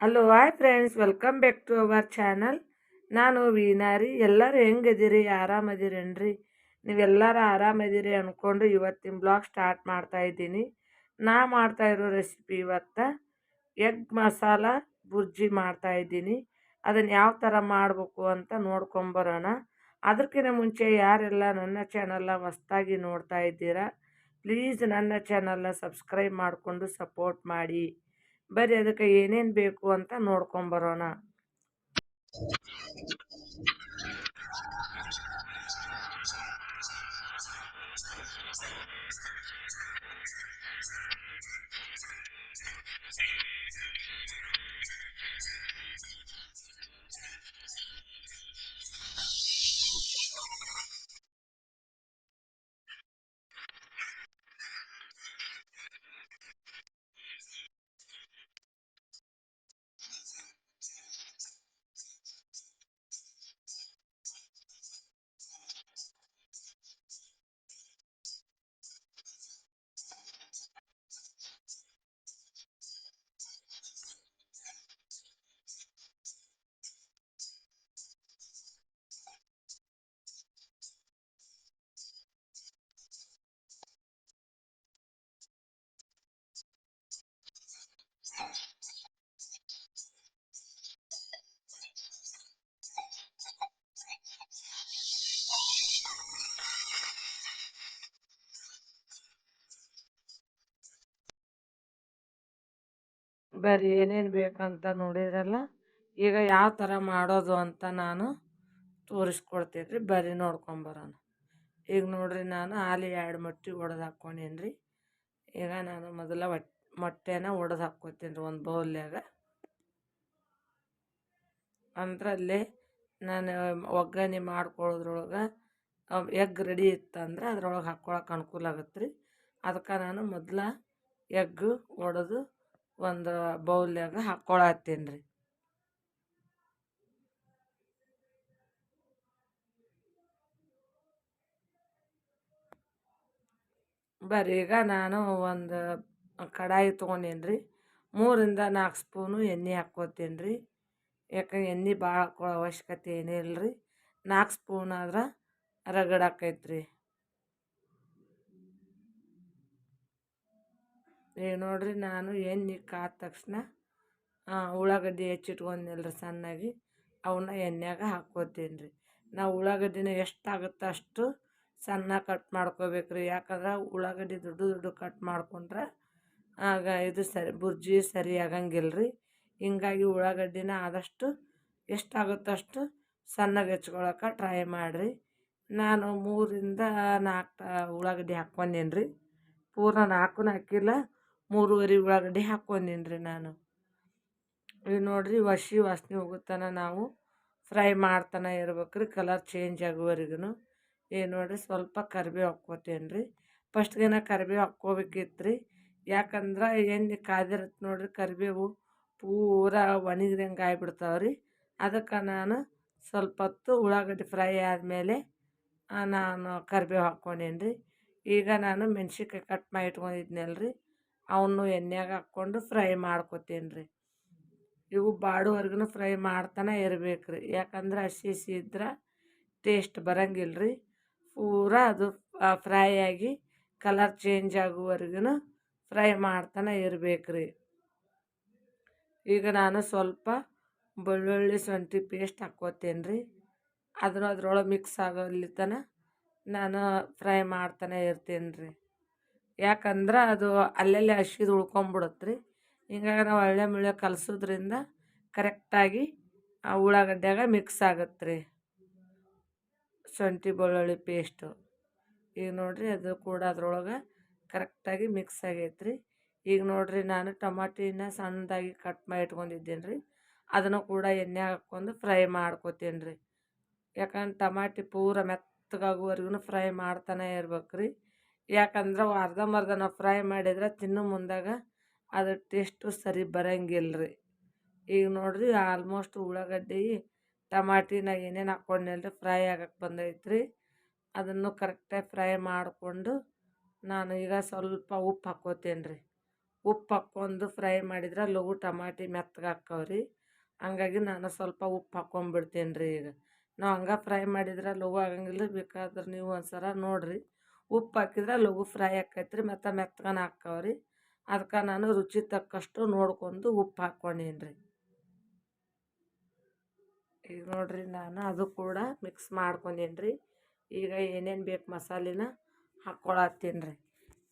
Hello hi friends welcome back to our channel ನಾನು ವೀನಾರಿ ಎಲ್ಲರೂ ಹೆಂಗದಿರಿ ಆರಾಮದಿರೇನ್ರಿ? ನೀವೆಲ್ಲರೂ ಆರಾಮದಿರಿ ಅಂದ್ಕೊಂಡು ಇವತ್ತಿನ ಬ್ಲಾಗ್ ಸ್ಟಾರ್ಟ್ ಮಾಡ್ತಾ ಇದ್ದೀನಿ. ನಾ ಇರೋ ರೆಸಿಪಿ ಇವತ್ತು ಎಗ್ ಮಸಾಲ ಬುರ್ಜಿ ಮಾಡ್ತಾ ಇದ್ದೀನಿ. ಅದನ್ನು ಯಾವ ಥರ ಮಾಡಬೇಕು ಅಂತ ನೋಡ್ಕೊಂಬರೋಣ ಅದಕ್ಕಿಂತ ಮುಂಚೆ ಯಾರೆಲ್ಲ ನನ್ನ ಚಾನಲ್ನ ಹೊಸ್ದಾಗಿ ನೋಡ್ತಾ ಇದ್ದೀರಾ ಪ್ಲೀಸ್ ನನ್ನ ಚಾನಲ್ನ ಸಬ್ಸ್ಕ್ರೈಬ್ ಮಾಡಿಕೊಂಡು ಸಪೋರ್ಟ್ ಮಾಡಿ. ಬರೀ ಅದಕ್ಕೆ ಏನೇನು ಬೇಕು ಅಂತ ನೋಡ್ಕೊಂಬರೋಣ ಬರೀ ಏನೇನು ಬೇಕಂತ ನೋಡಿದ್ರಲ್ಲ, ಈಗ ಯಾವ ಥರ ಮಾಡೋದು ಅಂತ ನಾನು ತೋರಿಸ್ಕೊಡ್ತೀನಿ ರೀ ಬರೀ ನೋಡ್ಕೊಂಬರೋಣ ಈಗ ನೋಡಿರಿ ನಾನು ಹಾಲು ಎರಡು ಮೊಟ್ಟೆ ಒಡೆದು ಹಾಕ್ಕೊಂಡೇನು ರೀ ಈಗ ನಾನು ಮೊದಲ ಮೊಟ್ಟೆನ ಒಡೆದು ಹಾಕ್ಕೊತೀನಿ ರೀ ಒಂದು ಬೌಲ್ಯಾಗ. ಅಂದ್ರಲ್ಲಿ ನಾನು ಒಗ್ಗರಣೆ ಮಾಡ್ಕೊಳ್ಳೋದ್ರೊಳಗೆ ಎಗ್ ರೆಡಿ ಇತ್ತಂದ್ರೆ ಅದ್ರೊಳಗೆ ಹಾಕ್ಕೊಳಕ್ಕೆ ಅನುಕೂಲ ಆಗತ್ತೆ ರೀ ಅದಕ್ಕೆ ನಾನು ಮೊದಲ ಎಗ್ ಒಡೆದು ಒಂದು ಬೌಲ್ಯಾಗ ಹಾಕ್ಕೊಳತ್ತೀನಿ ರೀ ಬರ್ರಿ, ಈಗ ನಾನು ಒಂದು ಕಡಾಯಿ ತೊಗೊಂಡೇನಿ ರೀ ಮೂರಿಂದ ನಾಲ್ಕು ಸ್ಪೂನು ಎಣ್ಣೆ ಹಾಕ್ಕೋತೀನಿ ರೀ ಯಾಕೆ ಎಣ್ಣೆ ಭಾಳ ಹಾಕೊಳ್ಳೋ ಅವಶ್ಯಕತೆ ಏನಿಲ್ಲ ರೀ ನಾಲ್ಕು ಸ್ಪೂನ್ ಆದ್ರೆ ರಗಡ್ ಈಗ ನೋಡಿರಿ, ನಾನು ಎಣ್ಣೆ ಕಾದ ತಕ್ಷಣ ಉಳ್ಳಾಗಡ್ಡಿ ಹೆಚ್ಚಿಟ್ಕೊಂಡಿಲ್ಲ ರೀ ಸಣ್ಣಾಗಿ ಅವನ್ನ ಎಣ್ಣೆಗೆ ಹಾಕ್ಕೋತೀನಿ ರೀ ನಾವು ಉಳ್ಳಾಗಡ್ಡಿನ ಎಷ್ಟಾಗುತ್ತೋ ಅಷ್ಟು ಸಣ್ಣ ಕಟ್ ಮಾಡ್ಕೋಬೇಕು ರೀ ಯಾಕಂದ್ರೆ ಉಳ್ಳಾಗಡ್ಡಿ ದೊಡ್ಡ ದೊಡ್ಡ ಕಟ್ ಮಾಡ್ಕೊಂಡ್ರೆ ಆಗ ಇದು ಸರಿ, ಬುರ್ಜಿ ಸರಿ ಆಗಂಗಿಲ್ಲ ರೀ ಹಿಂಗಾಗಿ ಉಳ್ಳಾಗಡ್ಡಿನ ಆದಷ್ಟು ಎಷ್ಟಾಗುತ್ತೋ ಅಷ್ಟು ಸಣ್ಣಗೆ ಹೆಚ್ಕೊಳಕ್ಕೆ ಟ್ರೈ ಮಾಡಿರಿ. ನಾನು ಮೂರಿಂದ ನಾಲ್ಕು ಉಳ್ಳಾಗಡ್ಡಿ ಹಾಕ್ಕೊಂಡೇನ್ರಿ. ಪೂರ್ಣ ನಾಲ್ಕು ಹಾಕಿಲ್ಲ. ಮೂರುವರೆ ಉಳ್ಳಾಗಡ್ಡಿ ಹಾಕ್ಕೊಂಡೀನಿ ರೀ ನಾನು. ಇಲ್ಲಿ ನೋಡಿರಿ ವಸಿ ವಾಸನೆ ಹೋಗುತ್ತಾನ ನಾವು. ಫ್ರೈ ಮಾಡ್ತಾನ ಇರ್ಬೇಕ್ರಿ, ಕಲರ್ ಚೇಂಜ್ ಆಗುವವರೆಗೂ ಏನು ನೋಡಿರಿ ಸ್ವಲ್ಪ ಕರಿಬೇವು ಹಾಕ್ಕೋತೇನೆ ರೀ ಫಸ್ಟ್ಗೆ ನಾ ಕರಿಬೇವು ಹಾಕ್ಕೋಬೇಕಿತ್ತು ರೀ ಯಾಕಂದ್ರೆ ಏನು ಕಾದಿರತ್ತೆ ನೋಡಿರಿ ಕರಿಬೇವು ಪೂರ ಒಣಗಿದಂಗೆ ಆಗ್ಬಿಡ್ತಾವೆ ರೀ ಅದಕ್ಕೆ ನಾನು ಸ್ವಲ್ಪ ಹೊತ್ತು ಉಳ್ಳಾಗಡ್ಡೆ ಫ್ರೈ ಆದಮೇಲೆ ನಾನು ಕರಿಬೇವು ಹಾಕ್ಕೊಂಡೇನಿ ರೀ ಈಗ ನಾನು ಮೆಣ್ಸಿನ್ಕಾಯಿ ಕಟ್ ಮಾಡಿ ಇಟ್ಕೊಂಡಿದ್ನಲ್ಲ ರೀ ಅವನು ಎಣ್ಣೆಗೆ ಹಾಕ್ಕೊಂಡು ಫ್ರೈ ಮಾಡ್ಕೊತೀನಿ ರೀ ಇವು ಬಾಡುವರೆಗೂ ಫ್ರೈ ಮಾಡ್ತಾನೆ ಇರ್ಬೇಕು ರೀ ಯಾಕಂದ್ರೆ ಹಸಿ ಹಸಿ ಇದ್ರೆ ಟೇಸ್ಟ್ ಬರೋಂಗಿಲ್ಲ ರೀ ಪೂರ ಅದು ಫ್ರೈ ಆಗಿ ಕಲರ್ ಚೇಂಜ್ ಆಗುವವರೆಗೂ ಫ್ರೈ ಮಾಡ್ತಾನೆ ಇರ್ಬೇಕು ರೀ ಈಗ ನಾನು ಸ್ವಲ್ಪ ಬೆಳ್ಳುಳ್ಳಿ ಶುಂಠಿ ಪೇಸ್ಟ್ ಹಾಕ್ಕೋತೇನೆ ರೀ ಅದನ್ನು ಅದ್ರೊಳಗೆ ಮಿಕ್ಸ್ ಆಗೋಲ್ಲಿ ತನ ನಾನು ಫ್ರೈ ಮಾಡ್ತಾನೆ ಇರ್ತೀನಿ ರೀ ಯಾಕಂದ್ರೆ ಅದು ಅಲ್ಲಲ್ಲಿ ಹಸಿದು ಉಳ್ಕೊಂಬಿಡುತ್ತೆ ರೀ ಹಿಂಗಾಗಿ ನಾವು ಹಳ್ಳೆ ಮುಳ್ಳೆ ಕಲಸೋದ್ರಿಂದ ಕರೆಕ್ಟಾಗಿ ಆ ಉಳ್ಳಾಗಡ್ಡ್ಯಾಗ ಮಿಕ್ಸ್ ಆಗತ್ತೆ ರೀ ಶುಂಠಿ, ಬೆಳ್ಳುಳ್ಳಿ ಪೇಸ್ಟು ಈಗ ನೋಡಿರಿ ಅದು ಕೂಡ ಅದ್ರೊಳಗೆ ಕರೆಕ್ಟಾಗಿ ಮಿಕ್ಸ್ ಆಗೈತೆ ರೀ ಈಗ ನೋಡಿರಿ ನಾನು ಟಮಾಟಿನ ಸಣ್ಣದಾಗಿ ಕಟ್ ಮಾಡಿ ಇಟ್ಕೊಂಡಿದ್ದೀನಿ ರೀ ಅದನ್ನು ಕೂಡ ಎಣ್ಣೆ ಹಾಕ್ಕೊಂಡು ಫ್ರೈ ಮಾಡ್ಕೊತೀನಿ ರೀ ಯಾಕಂದ್ರೆ ಟಮಾಟಿ ಪೂರ ಮೆತ್ತಗಾಗುವರೆಗೂ ಫ್ರೈ ಮಾಡ್ತಾನೆ ಇರ್ಬೇಕು ರೀ ಯಾಕಂದ್ರೆ ಅರ್ಧಂಬರ್ಧ ನಾವು ಫ್ರೈ ಮಾಡಿದ್ರೆ ತಿನ್ನೋ ಮುಂದಾಗ ಅದು ಟೇಸ್ಟು ಸರಿ ಬರಂಗಿಲ್ಲ ರೀ ಈಗ ನೋಡಿರಿ ಆಲ್ಮೋಸ್ಟ್ ಉಳ್ಳಾಗಡ್ಡಿ, ಟಮಾಟಿನಾಗ ಏನೇನು ಹಾಕ್ಕೊಂಡ್ನಲ್ರಿ ಫ್ರೈ ಆಗಕ್ಕೆ ಬಂದೈತೆ ರೀ ಅದನ್ನು ಕರೆಕ್ಟಾಗಿ ಫ್ರೈ ಮಾಡಿಕೊಂಡು ನಾನು ಈಗ ಸ್ವಲ್ಪ ಉಪ್ಪು ಹಾಕೋತೇನೆ ರೀ ಉಪ್ಪು ಹಾಕ್ಕೊಂಡು ಫ್ರೈ ಮಾಡಿದ್ರೆ ಲಘು ಟಮಾಟಿ ಮೆತ್ತಗೆ ರೀ ಹಂಗಾಗಿ ನಾನು ಸ್ವಲ್ಪ ಉಪ್ಪು ಹಾಕ್ಕೊಂಬಿಡ್ತೀನಿ ರೀ ಈಗ. ನಾವು ಹಂಗೆ ಫ್ರೈ ಮಾಡಿದ್ರೆ ಲಘು ಆಗಂಗಿಲ್ಲ ಬೇಕಾದ್ರೆ ನೀವು ಒಂದು ಸಲ ನೋಡಿರಿ. ಉಪ್ಪು ಹಾಕಿದ್ರೆ ಲಘು ಫ್ರೈ ಆಕೈತೆ ರೀ ಮತ್ತು ಮೆತ್ತಗನ ಹಾಕ್ಕವ್ರಿ ಅದಕ್ಕೆ ನಾನು ರುಚಿ ತಕ್ಕಷ್ಟು ನೋಡ್ಕೊಂಡು ಉಪ್ಪು ಹಾಕ್ಕೊಂಡೀನಿ ರೀ ಈಗ ನೋಡಿರಿ ನಾನು ಅದು ಕೂಡ ಮಿಕ್ಸ್ ಮಾಡ್ಕೊಂಡೀನಿ ರೀ ಈಗ ಏನೇನು ಬೇಕು ಮಸಾಲಿನ ಹಾಕ್ಕೊಳತ್ತೀನಿ ರೀ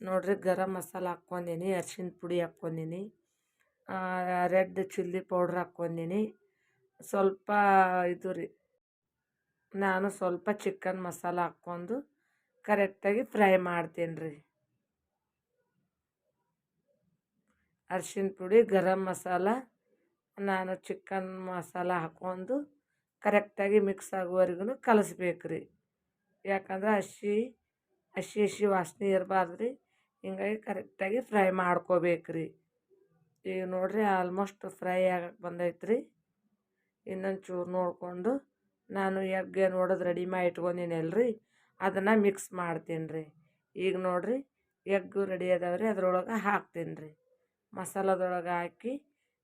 ನೋಡಿರಿ ಗರಂ ಮಸಾಲ ಹಾಕ್ಕೊಂಡೀನಿ, ಅರ್ಶಿಣ ಪುಡಿ ಹಾಕ್ಕೊಂಡೀನಿ ರೆಡ್ ಚಿಲ್ಲಿ ಪೌಡ್ರ್ ಹಾಕ್ಕೊಂಡೀನಿ. ಸ್ವಲ್ಪ ಇದು ರೀ, ನಾನು ಸ್ವಲ್ಪ ಚಿಕನ್ ಮಸಾಲ ಹಾಕ್ಕೊಂಡು ಕರೆಕ್ಟಾಗಿ ಫ್ರೈ ಮಾಡ್ತೀನಿ ರೀ. ಅರ್ಶಿನ ಪುಡಿ, ಗರಂ ಮಸಾಲ, ನಾನು ಚಿಕನ್ ಮಸಾಲ ಹಾಕ್ಕೊಂಡು ಕರೆಕ್ಟಾಗಿ ಮಿಕ್ಸ್ ಆಗುವವರೆಗೂ ಕಲಿಸ್ಬೇಕು ರೀ. ಯಾಕಂದ್ರೆ ಹಸಿ ಹಸಿ ಹಸಿ ವಾಸನೆ ಇರಬಾರ್ದು ರೀ. ಹಿಂಗಾಗಿ ಕರೆಕ್ಟಾಗಿ ಫ್ರೈ ಮಾಡ್ಕೋಬೇಕು ರೀ. ಈಗ ನೋಡಿರಿ ಆಲ್ಮೋಸ್ಟ್ ಫ್ರೈ ಆಗಕ್ಕೆ ಬಂದೈತೆ ರೀ. ಇನ್ನೊಂದು ಚೂರು ನೋಡಿಕೊಂಡು ನಾನು ಎಗ್ ನೋಡೋದು ರೆಡಿ ಮಾಡಿ ಇಟ್ಕೊಂಡಿನಲ್ರಿ ಅದನ್ನು ಮಿಕ್ಸ್ ಮಾಡ್ತೀನಿ ರೀ ಈಗ ನೋಡಿರಿ ಎಗ್ಗು ರೆಡಿ ಅದಾವೆ ರೀ ಅದ್ರೊಳಗೆ ಹಾಕ್ತೀನಿ ರೀ ಮಸಾಲದೊಳಗೆ ಹಾಕಿ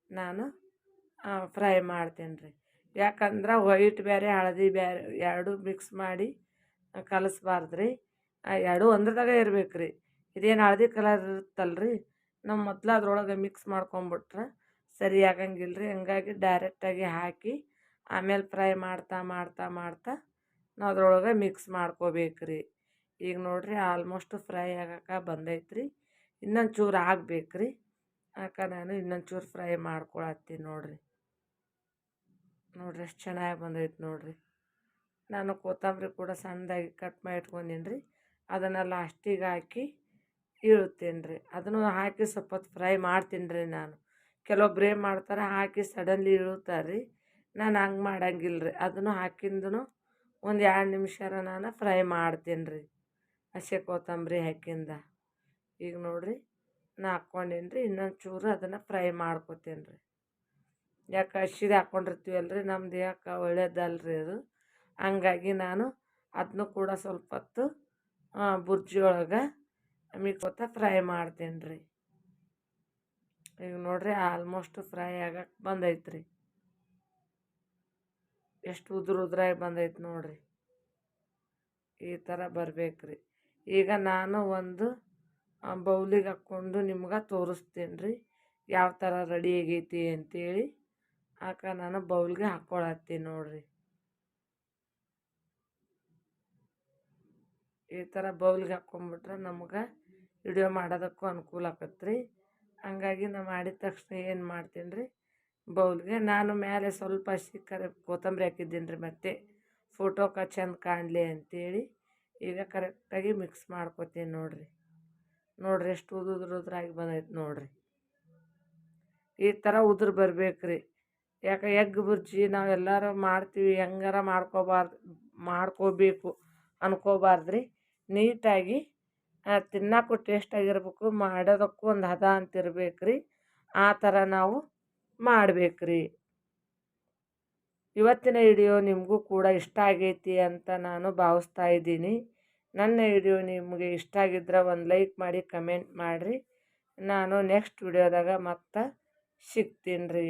ನಾನು ಫ್ರೈ ಮಾಡ್ತೀನಿ ರೀ ಯಾಕಂದ್ರೆ ವೈಟ್ ಬೇರೆ ಹಳದಿ ಬೇರೆ ಎರಡು ಮಿಕ್ಸ್ ಮಾಡಿ ಕಲಿಸ್ಬಾರ್ದು ರೀ ಎರಡು ಒಂದ್ರದಾಗ ಇರ್ಬೇಕು ರೀ ಇದೇನು ಹಳದಿ ಕಲರ್ ಇರುತ್ತಲ್ಲ ರೀ ನಾವು ಮೊದ್ಲು ಅದ್ರೊಳಗೆ ಮಿಕ್ಸ್ ಮಾಡ್ಕೊಂಬಿಟ್ರೆ ಸರಿ ಆಗಂಗಿಲ್ಲ ರೀ ಹಂಗಾಗಿ ಡೈರೆಕ್ಟಾಗಿ ಹಾಕಿ ಆಮೇಲೆ ಫ್ರೈ ಮಾಡ್ತಾ ಮಾಡ್ತಾ ಮಾಡ್ತಾ ಅದ್ರೊಳಗೆ ಮಿಕ್ಸ್ ಮಾಡ್ಕೋಬೇಕ್ರಿ. ಈಗ ನೋಡಿರಿ ಆಲ್ಮೋಸ್ಟ್ ಫ್ರೈ ಆಗಕ್ಕೆ ಬಂದೈತ್ರಿ. ಇನ್ನೊಂದು ಚೂರು ಆಗ್ಬೇಕ್ರಿ. ಯಾಕೆ ನಾನು ಇನ್ನೊಂದು ಚೂರು ಫ್ರೈ ಮಾಡ್ಕೊಳತ್ತೀನಿ ನೋಡಿರಿ. ನೋಡಿರಿ ಎಷ್ಟು ಚೆನ್ನಾಗಿ ಬಂದೈತೆ ನೋಡಿರಿ. ನಾನು ಕೊತ್ತಂಬರಿ ಕೂಡ ಸಣ್ಣದಾಗಿ ಕಟ್ ಮಾಡಿ ಇಟ್ಕೊಂಡಿನ್ರಿ ರೀ ಅದನ್ನು ಲಾಸ್ಟಿಗೆ ಹಾಕಿ ಇಳುತ್ತೇನ್ರಿ ಅದನ್ನು ಹಾಕಿ ಸ್ವಲ್ಪ ಫ್ರೈ ಮಾಡ್ತೀನಿ ರೀ ನಾನು. ಕೆಲವೊಬ್ರು ಏನು ಮಾಡ್ತಾರೆ, ಹಾಕಿ ಸಡನ್ಲಿ ಇಳುತ್ತಾರೆ. ರೀ ನಾನು ಹಂಗೆ ಮಾಡಂಗಿಲ್ಲ ರೀ ಅದನ್ನು ಹಾಕಿಂದನು ಒಂದು ಎರಡು ನಿಮಿಷರ ನಾನು ಫ್ರೈ ಮಾಡ್ತೀನಿ ರೀ ಹಸಿ ಕೊತ್ತಂಬರಿ ಹಾಕಿಂದ. ಈಗ ನೋಡಿರಿ, ನಾ ಹಾಕ್ಕೊಂಡೀನಿ ರೀ ಇನ್ನೊಂದು ಚೂರು ಅದನ್ನು ಫ್ರೈ ಮಾಡ್ಕೊತೀನಿ ರೀ ಯಾಕೆ ಹಸಿದು ಹಾಕ್ಕೊಂಡಿರ್ತೀವಲ್ಲ ರೀ ನಮ್ಮ ದೇಹಕ್ಕೆ ಒಳ್ಳೇದಲ್ಲ ರೀ ಅದು. ಹಂಗಾಗಿ ನಾನು ಅದನ್ನು ಕೂಡ ಸ್ವಲ್ಪ ಹೊತ್ತು ಬುರ್ಜಿ ಒಳಗೆ ಮಿಕ್ಕೋತ ಫ್ರೈ ಮಾಡ್ತೀನಿ ರೀ ಈಗ ನೋಡಿರಿ ಆಲ್ಮೋಸ್ಟ್ ಫ್ರೈ ಆಗಕ್ಕೆ ಬಂದೈತೆ ರೀ ಎಷ್ಟು ಉದುರು ಉದುರಾಗಿ ಬಂದೈತೆ ನೋಡಿರಿ. ಈ ಥರ ಬರಬೇಕ್ರಿ. ರೀ ಈಗ ನಾನು ಒಂದು ಬೌಲಿಗೆ ಹಾಕ್ಕೊಂಡು ನಿಮ್ಗೆ ತೋರಿಸ್ತೀನಿ ರೀ ಯಾವ ಥರ ರೆಡಿ ಆಗೈತಿ ಅಂತೇಳಿ. ಆಕ ನಾನು ಬೌಲ್ಗೆ ಹಾಕ್ಕೊಳತ್ತೀನಿ ನೋಡಿರಿ. ಈ ಥರ ಬೌಲ್ಗೆ ಹಾಕ್ಕೊಂಬಿಟ್ರೆ ನಮ್ಗೆ ವಿಡಿಯೋ ಮಾಡೋದಕ್ಕೂ ಅನುಕೂಲ ಆಕತ್ರಿ. ಹಂಗಾಗಿ ನಾ ಮಾಡಿದ ತಕ್ಷಣ ಏನು ಮಾಡ್ತೀನಿ ರೀ ಬೌಲ್ಗೆ ನಾನು ಮೇಲೆ ಸ್ವಲ್ಪ ಕರೆ ಕೊತ್ತಂಬರಿ ಹಾಕಿದ್ದೀನಿ ರೀ ಮತ್ತು. ಫೋಟೋಕ್ಕೆ ಚೆಂದ ಕಾಣಲಿ ಅಂತೇಳಿ ಈಗ ಕರೆಕ್ಟಾಗಿ ಮಿಕ್ಸ್ ಮಾಡ್ಕೊತೀನಿ ನೋಡಿರಿ. ನೋಡಿರಿ ಎಷ್ಟು ಉದುರು ಉದುರಾಗಿ ಬಂದೈತೆ ನೋಡಿರಿ. ಈ ಥರ ಉದುರು ಬರ್ಬೇಕು ರೀ ಯಾಕೆ ಎಗ್ ಬುರ್ಜಿ ನಾವು ಎಲ್ಲರೂ ಮಾಡ್ತೀವಿ, ಹೆಂಗಾರ ಮಾಡ್ಕೋಬಾರ್ದು, ಮಾಡ್ಕೋಬೇಕು ಅನ್ಕೋಬಾರ್ದು ರೀ ನೀಟಾಗಿ ತಿನ್ನೋಕ್ಕೂ ಟೇಸ್ಟಾಗಿರ್ಬೇಕು ಮಾಡೋದಕ್ಕೂ ಒಂದು ಹದ ಅಂತಿರ್ಬೇಕು ರೀ ಆ ಥರ ನಾವು ಮಾಡ್ಬೇಕು ರೀ ಇವತ್ತಿನ ವಿಡಿಯೋ ನಿಮಗೂ ಕೂಡ ಇಷ್ಟ ಆಗೈತಿ ಅಂತ ನಾನು ಭಾವಿಸ್ತಾ ಇದ್ದೀನಿ. ನನ್ನ ವಿಡಿಯೋ ನಿಮಗೆ ಇಷ್ಟ ಆಗಿದ್ರೆ ಒಂದು ಲೈಕ್ ಮಾಡಿ, ಕಮೆಂಟ್ ಮಾಡಿರಿ. ನಾನು ನೆಕ್ಸ್ಟ್ ವಿಡಿಯೋದಾಗ ಮತ್ತೆ ಸಿಗ್ತೀನಿ ರೀ.